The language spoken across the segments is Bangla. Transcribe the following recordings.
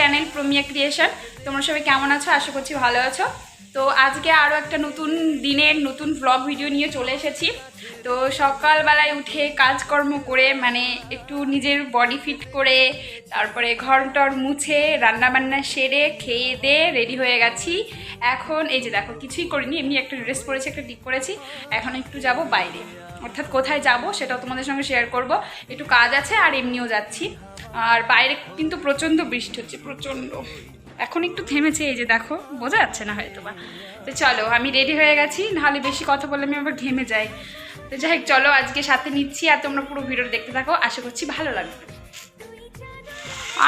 Channel Promiya creation. তোমরা সবাই কেমন আছো? আশা করছি ভালো আছো। তো আজকে আরও একটা নতুন দিনের নতুন ব্লগ ভিডিও নিয়ে চলে এসেছি। তো সকালবেলায় উঠে কাজকর্ম করে মানে একটু নিজের বডি ফিট করে, তারপরে ঘর টর মুছে, রান্নাবান্না সেরে, খেয়ে দিয়ে রেডি হয়ে গেছি। এখন এই যে দেখো, কিছুই করিনি, এমনি একটা ড্রেস পরেছি, একটা টিপ করেছি। এখন একটু যাব বাইরে। অর্থাৎ কোথায় যাব সেটাও তোমাদের সঙ্গে শেয়ার করব। একটু কাজ আছে আর এমনিও যাচ্ছি। আর বাইরে কিন্তু প্রচণ্ড বৃষ্টি হচ্ছে, প্রচণ্ড। এখন একটু থেমেছে এই যে দেখো, বোঝা যাচ্ছে না হয়তো বা। তো চলো, আমি রেডি হয়ে গেছি নাহলে বেশি কথা বলে আমি আবার ঘেমে যাই। তো যাই হোক, চলো আজকে সাথে নিচ্ছি আর তোমরা পুরো ভিডিও দেখতে থাকো, আশা করছি ভালো লাগবে।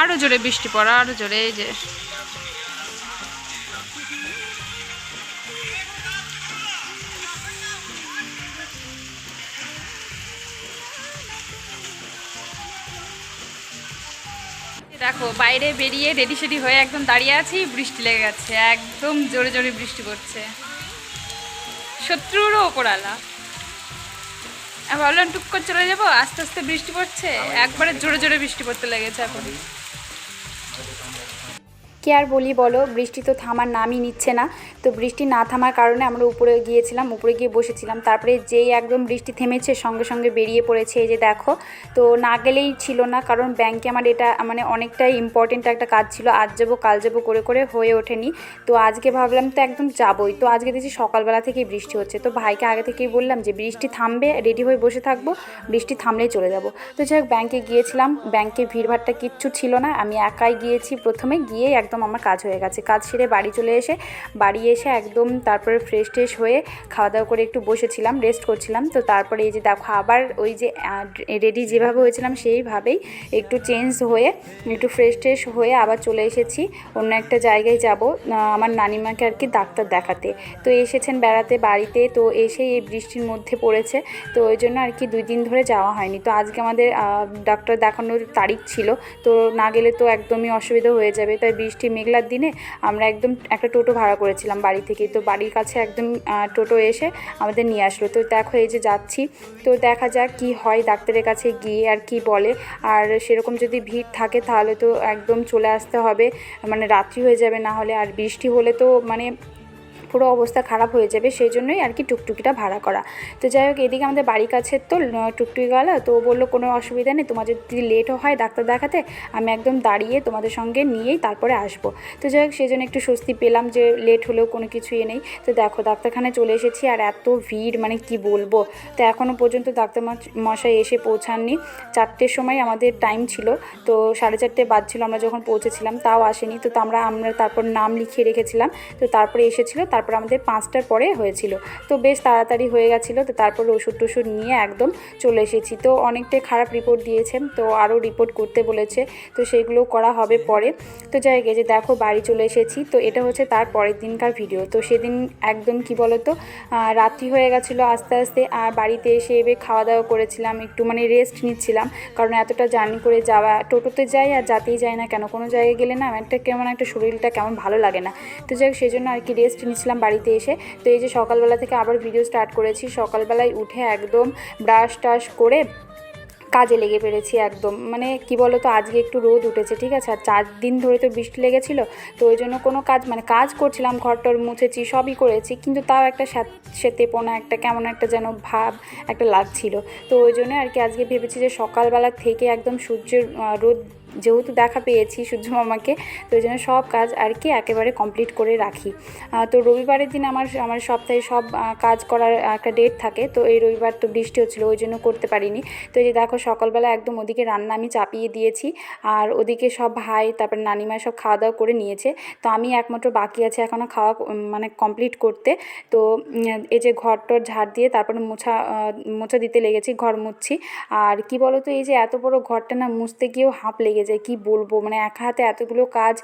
আরও জোরে বৃষ্টি পড়া আরও জোরে এই যে দেখো বাইরে বেরিয়ে রেডি সেডি হয়ে একদম দাঁড়িয়ে আছি বৃষ্টি লেগে গেছে একদম জোরে জোরে বৃষ্টি পড়ছে। শত্রুরও ওপর আলা ভাবলাম টুক করে চলে যাব আস্তে আস্তে বৃষ্টি পড়ছে একবারে জোরে জোরে বৃষ্টি পড়তে লেগেছে এখন। কি আর বলি বলো? বৃষ্টি তো থামার নামই নিচ্ছে না। তো বৃষ্টি না থামার কারণে আমরা উপরে গিয়েছিলাম, উপরে গিয়ে বসেছিলাম। তারপরে যেই একদম বৃষ্টি থেমেছে, সঙ্গে সঙ্গে বেরিয়ে পড়েছে এই যে দেখো। তো না গেলেই ছিল না, কারণ ব্যাংকে আমার এটা মানে অনেকটাই ইম্পর্টেন্ট একটা কাজ ছিল। আজ যাব, কাল যাব করে করে হয়ে ওঠেনি। তো আজকে ভাবলাম তো একদম যাবোই। তো আজকে দেখছি সকালবেলা থেকেই বৃষ্টি হচ্ছে। তো ভাইকে আগে থেকেই বললাম যে, বৃষ্টি থামবে রেডি হয়ে বসে থাকব, বৃষ্টি থামলেই চলে যাব। তো যাই হোক ব্যাংকে গিয়েছিলাম। ব্যাংকে ভিড়ভাড়টা কিচ্ছু ছিল না। আমি একাই গিয়েছি প্রথমে। গিয়ে একদম আমার কাজ হয়ে গেছে। কাজ সেরে বাড়ি চলে এসে, বাড়ি এসে একদম তারপরে ফ্রেশ ট্রেশ হয়ে খাওয়া দাওয়া করে একটু বসেছিলাম রেস্ট করছিলাম। তো তারপরে এই যে দেখো, আবার ওই যে রেডি যেভাবে হয়েছিলাম সেইভাবেই একটু চেঞ্জ হয়ে, একটু ফ্রেশ ট্রেশ হয়ে আবার চলে এসেছি। অন্য একটা জায়গায় যাব আমার নানিমাকে আর কি ডাক্তার দেখাতে। তো এসেছেন বেড়াতে, বাড়িতে, তো এসে এই বৃষ্টির মধ্যে পড়েছে। তো ওই জন্য আর কি দুই দিন ধরে যাওয়া হয়নি। তো আজকে আমাদের ডাক্তার দেখানোর তারিখ ছিল। তো না গেলে তো একদমই অসুবিধা হয়ে যাবে। তাই বৃষ্টি মেঘলার দিনে আমরা একদম একটা টোটো ভাড়া করেছিলাম বাড়ি থেকে তো বাড়ির কাছে একদম টোটো এসে আমাদের নিয়ে আসলো। তো দেখো এই যে যাচ্ছি। তো দেখা যাক কি হয় ডাক্তারের কাছে গিয়ে আর কি বলে। আর সেরকম যদি ভিড় থাকে তাহলে তো একদম চলে আসতে হবে। মানে রাত্রি হয়ে যাবে না হলে। আর বৃষ্টি হলে তো মানে পুরো অবস্থা খারাপ হয়ে যাবে, সেই জন্যই আর কি টুকটুকিটা ভাড়া করা। তো যাই হোক, এদিকে আমাদের বাড়ির কাছে তো টুকটুকিওয়ালা তো বলল, কোনো অসুবিধা নেই, তোমার যদি লেটও হয় ডাক্তার দেখাতে, আমি একদম দাঁড়িয়ে তোমাদের সঙ্গে নিয়েই তারপরে আসব। তো যাই হোক, সেই জন্য একটু স্বস্তি পেলাম যে লেট হলেও কোনো কিছু কিছুই নেই। তো দেখো, ডাক্তারখানায় চলে এসেছি, আর এত ভিড় মানে কি বলব? তো এখনও পর্যন্ত ডাক্তার মশাই এসে পৌঁছাননি। চারটের সময় আমাদের টাইম ছিল, তো সাড়ে চারটে বাজছিল আমরা যখন পৌঁছেছিলাম, তাও আসেনি। তো আমরা আমরা তারপর নাম লিখিয়ে রেখেছিলাম, তো তারপরে এসেছিল তারপর আমাদের পাঁচটার পরে হয়েছিল। তো বেশ তাড়াতাড়ি হয়ে গেছিল, তো তারপর ওষুধ টষুধ নিয়ে একদম চলে এসেছি। তো অনেকটাই খারাপ রিপোর্ট দিয়েছেন, তো আরও রিপোর্ট করতে বলেছে, তো সেগুলো করা হবে পরে। তো যাই যে দেখো বাড়ি চলে এসেছি, তো এটা হচ্ছে তার পরের দিনকার ভিডিও তো সেদিন একদম কি বলতো রাত্রি হয়ে গেছিল আস্তে আস্তে, আর বাড়িতে এসে এবার খাওয়া দাওয়া করেছিলাম, একটু মানে রেস্ট নিচ্ছিলাম, কারণ এতটা জার্নি করে যাওয়া, টোটোতে যাই আর যাতেই যাই না কেন, কোনো জায়গায় গেলে না একটা কেমন একটা শরীরটা কেমন ভালো লাগে না। তো যাই সেই জন্য আর কি রেস্ট নিচ্ছিলাম। বাড়িতে এসে। তো এই যে সকালবেলা থেকে আবার ভিডিও স্টার্ট করেছি। সকালবেলায় উঠে একদম ব্রাশ টাশ করে কাজে লেগে পেরেছি একদম। মানে কি বলো তো আজকে একটু রোদ উঠেছে, ঠিক আছে? আর চার দিন ধরে তো বৃষ্টি লেগেছিল, তো ওই জন্য কোনো কাজ মানে কাজ করছিলাম, ঘরটর মুছেছি, সবই করেছি, কিন্তু তাও একটা সেতেপোনা একটা কেমন একটা যেন ভাব, একটা লাগছিল। তো ওই জন্য আর কি আজকে ভেবেছি যে সকালবেলা থেকে একদম সূর্যের রোদ যেহেতু দেখা পেয়েছি সূর্য মামাকে, তো ওই জন্য সব কাজ আর কি একেবারে কমপ্লিট করে রাখি। তো রবিবারের দিন আমার আমার সপ্তাহে সব কাজ করার একটা ডেট থাকে, তো এই রবিবার তো বৃষ্টি হচ্ছিল, ওই জন্য করতে পারিনি। তো এই যে দেখো সকালবেলা একদম ওদিকে রান্না আমি চাপিয়ে দিয়েছি, আর ওদিকে সব ভাই, তারপর নানিমা সব খাওয়া দাওয়া করে নিয়েছে। তো আমি একমাত্র বাকি আছে এখনও খাওয়া মানে কমপ্লিট করতে। তো এই যে ঘর টর ঝাড় দিয়ে তারপরে মোছা মোছা দিতে লেগেছি, ঘর মুছছি। আর কি বলো তো এই যে এত বড় ঘরটা না মুছতে গিয়েও হাঁপ লেগে যায় কি বলব? মানে একা হাতে এতগুলো কাজ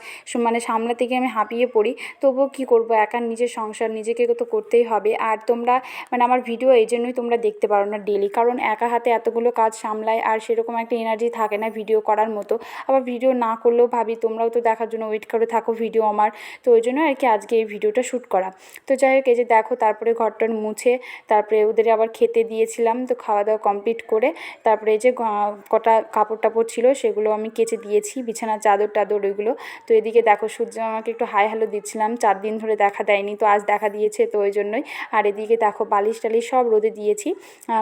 মানে সামলাতে গিয়ে আমি হাঁপিয়ে পড়ি। তবুও কি করব? একা নিজের সংসার নিজেকে তো করতেই হবে। আর তোমরা মানে আমার ভিডিও এই জন্যই তোমরা দেখতে পারো না ডেলি কারণ একা হাতে এতগুলো কাজ সামলায় আর সেরকম একটা এনার্জি থাকে না ভিডিও করার মতো। আবার ভিডিও না করলেও ভাবি, তোমরাও তো দেখার জন্য ওয়েট করে থাকো ভিডিও আমার। তো ওই জন্য আর কি আজকে এই ভিডিওটা শ্যুট করা। তো যাই হোক, এই যে দেখো, তারপরে ঘরটর মুছে, তারপরে ওদের আবার খেতে দিয়েছিলাম। তো খাওয়া দাওয়া কমপ্লিট করে, তারপরে এই যে কটা কাপড় টাপড় ছিল, সেগুলো আমি কেচে কেচে দিয়েছি, বিছানার চাদর টাদর ওইগুলো। তো এদিকে দেখো সূর্য আমাকে একটু হাই হ্যালো দিচ্ছিলাম, চার দিন ধরে দেখা দেয়নি, তো আজ দেখা দিয়েছে তো ওই জন্যই। আর এদিকে দেখো বালিশ টালিশ সব রোদে দিয়েছি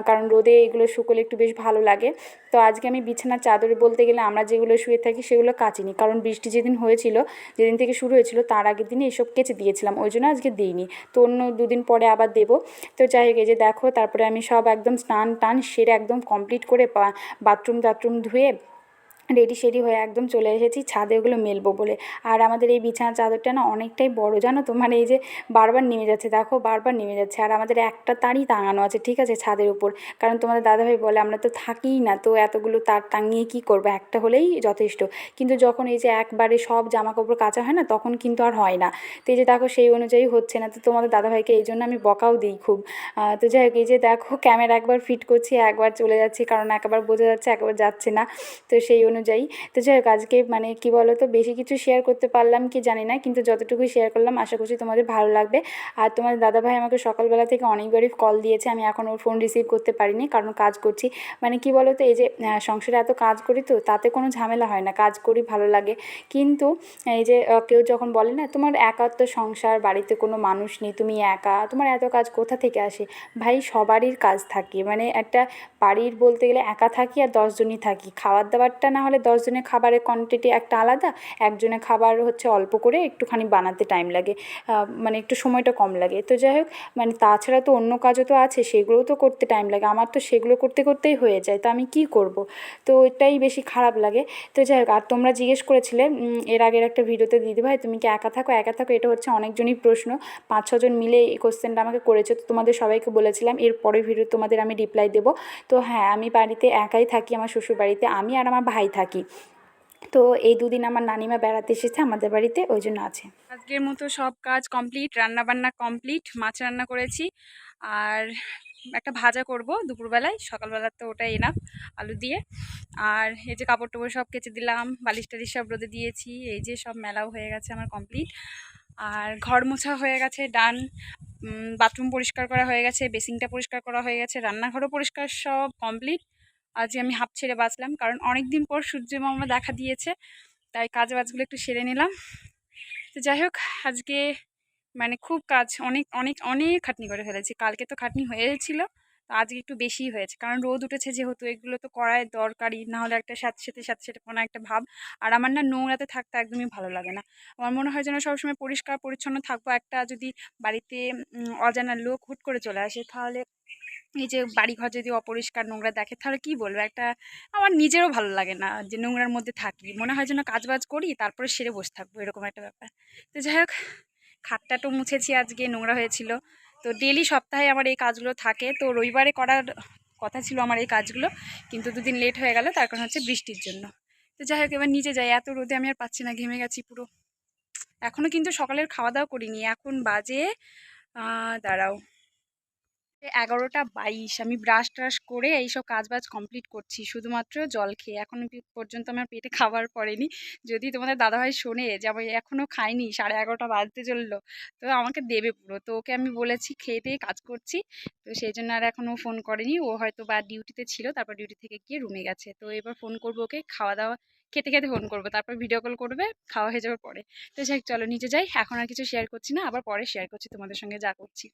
কারণ রোদে এগুলো শুকোলে একটু বেশ ভালো লাগে। তো আজকে আমি বিছানার চাদর বলতে গেলে আমরা যেগুলো শুয়ে থাকি সেগুলো কাচিনি, কারণ বৃষ্টি যেদিন হয়েছিল, যেদিন থেকে শুরু হয়েছিল, তার আগের দিনে এসব কেচে দিয়েছিলাম, ওই জন্য আজকে দিইনি। তো অন্য দুদিন পরে আবার দেবো। তো যাই হোক যে দেখো, তারপরে আমি সব একদম স্নান টান সেরে একদম কমপ্লিট করে বাথরুম টাথরুম ধুয়ে রেডি সেডি হয়ে একদম চলে এসেছি, ছাদে ওগুলো মেলবো বলে। আর আমাদের এই বিছানার চাদরটা না অনেকটাই বড়, জানো তো? মানে এই যে বারবার নেমে যাচ্ছে, দেখো বারবার নেমে যাচ্ছে। আর আমাদের একটা তারই টাঙানো আছে, ঠিক আছে, ছাদের উপর। কারণ তোমাদের দাদাভাই বলে, আমরা তো থাকিই না, তো এতগুলো তার টাঙিয়ে কী করব? একটা হলেই যথেষ্ট। কিন্তু যখন এই যে একবারে সব জামা কাপড় কাচা হয় না, তখন কিন্তু আর হয় না। তো এই যে দেখো, সেই অনুযায়ী হচ্ছে না। তো তোমাদের দাদাভাইকে এই জন্য আমি বকাও দিই খুব। তো যাই হোক, এই যে দেখো, ক্যামেরা একবার ফিট করছি, একবার চলে যাচ্ছি, কারণ একবার বোঝা যাচ্ছে, একবার যাচ্ছে না। তো সেই অনুযায়ী তো যাই হোক, আজকে মানে কি বলো তো বেশি কিছু শেয়ার করতে পারলাম কি জানি না, কিন্তু যতটুকু শেয়ার করলাম, আশা করছি তোমাদের ভালো লাগবে। আর তোমাদের দাদাভাই আমাকে সকালবেলা থেকে অনেকবারই কল দিয়েছে, আমি এখন ওর ফোন রিসিভ করতে পারিনি, কারণ কাজ করছি। মানে কি বলো তো এই যে সংসারে এত কাজ করি তো, তাতে কোনো ঝামেলা হয় না, কাজ করি, ভালো লাগে। কিন্তু এই যে কেউ যখন বলে না, তোমার একাত্ম সংসার, বাড়িতে কোনো মানুষ নেই, তুমি একা, তোমার এত কাজ কোথা থেকে আসে? ভাই, সবারই কাজ থাকে। মানে একটা বাড়ির বলতে গেলে একা থাকি আর দশজনই থাকি। খাবার দাবারটা না হলে দশজনের খাবারের কোয়ান্টিটি একটা আলাদা, একজনের খাবার হচ্ছে অল্প করে একটুখানি বানাতে টাইম লাগে মানে একটু সময়টা কম লাগে। তো যাই হোক মানে তাছাড়া তো অন্য কাজও তো আছে, সেগুলোও তো করতে টাইম লাগে। আমার তো সেগুলো করতে করতেই হয়ে যায়, তো আমি কি করব? তো এটাই বেশি খারাপ লাগে। তো যাই হোক, আর তোমরা জিজ্ঞেস করেছিলে এর আগের একটা ভিডিওতে, দিদি ভাই, তুমি কি একা থাকো? একা থাকো, এটা হচ্ছে অনেকজনই প্রশ্ন। পাঁচ ছজন মিলে এই কোশ্চেনটা আমাকে করেছে, তো তোমাদের সবাইকে বলেছিলাম, এর পরের ভিডিও তোমাদের আমি রিপ্লাই দেবো। তো হ্যাঁ আমি বাড়িতে একাই থাকি, আমার শ্বশুর বাড়িতে আমি আর আমার ভাই থাকি। তো এই দুদিন আমার নানিমা বেড়াতে এসেছে, আমাদের বাড়িতে, ওই জন্য আছে। আজকের মতো সব কাজ কমপ্লিট রান্না বান্না কমপ্লিট মাছ রান্না করেছি। আর একটা ভাজা করব দুপুরবেলায় সকালবেলার তো ওটাই এনাফ আলু দিয়ে। আর এই যে কাপড় টাপড় সব কেচে দিলাম, বালিশ টালিশ সব রোদে দিয়েছি, এই যে সব মেলাও হয়ে গেছে আমার কমপ্লিট আর ঘর মোছা হয়ে গেছে ডান বাথরুম পরিষ্কার করা হয়ে গেছে বেসিংটা পরিষ্কার করা হয়ে গেছে, রান্নাঘরও পরিষ্কার সব কমপ্লিট আজকে আমি হাফ ছেড়ে বাঁচলাম, কারণ অনেক দিন পর সূর্য মামা দেখা দিয়েছে, তাই কাজ বাজগুলো একটু সেরে নিলাম। তো যাই হোক, আজকে মানে খুব কাজ, অনেক অনেক অনেক খাটনি করে ফেলেছি। কালকে তো খাটনি হয়েছিল, তো আজকে একটু বেশিই হয়েছে, কারণ রোদ উঠেছে যেহেতু, এগুলো তো করাই দরকারি না হলে একটা সাথে সাথে সাথে সাথে কোনো একটা ভাব। আর আমার না নোংরাতে থাকতে একদমই ভালো লাগে না। আমার মনে হয় যেন সবসময় পরিষ্কার, পরিচ্ছন্ন থাকব, একটা যদি বাড়িতে অজানা লোক হুট করে চলে আসে, তাহলে এই যে বাড়িঘর যদি অপরিষ্কার নোংরা দেখে, তাহলে কি বলব? একটা আমার নিজেরও ভালো লাগে না যে নোংরার মধ্যে থাকি। মনে হয় যেন কাজ বাজ করি, তারপরে সেরে বসে থাকব, এরকম একটা ব্যাপার। তো যাই হোক খাটটাটো মুছেছি আজকে, নোংরা হয়েছিল। তো ডেলি সপ্তাহে আমার এই কাজগুলো থাকে। তো রবিবারে করার কথা ছিল আমার এই কাজগুলো, কিন্তু দুদিন লেট হয়ে গেল, তার কারণ হচ্ছে বৃষ্টির জন্য। তো যাই হোক, এবার নিচে যাই। এত রোদে আমি আর পাচ্ছি না, ঘেমে গেছি পুরো। এখনও কিন্তু সকালের খাওয়া দাওয়া করিনি। এখন বাজে দাঁড়াও। এগারোটা বাইশ। আমি ব্রাশ ট্রাশ করে এইসব কাজ বাজ কমপ্লিট করছি। শুধুমাত্র জল খেয়ে। এখন পর্যন্ত আমার পেটে খাবার পড়েনি। যদি তোমাদের দাদাভাই শোনে যে আমি এখনও খাইনি, সাড়ে এগারোটা বাজতে চলল, তো আমাকে দেবে পুরো। তো ওকে আমি বলেছি, খেয়ে কাজ করছি। তো সেই জন্য আর এখনও ফোন করেনি। ও হয়তো বা ডিউটিতে ছিল, তারপর ডিউটি থেকে গিয়ে রুমে গেছে। তো এবার ফোন করব ওকে। খাওয়া দাওয়া খেতে খেতে ফোন করব। তারপর ভিডিও কল করবে, খাওয়া হয়ে যাওয়ার পরে। তো সে চলো নিচে যাই। এখন আর কিছু শেয়ার করছি না। আবার পরে শেয়ার করছি তোমাদের সঙ্গে যা করছি।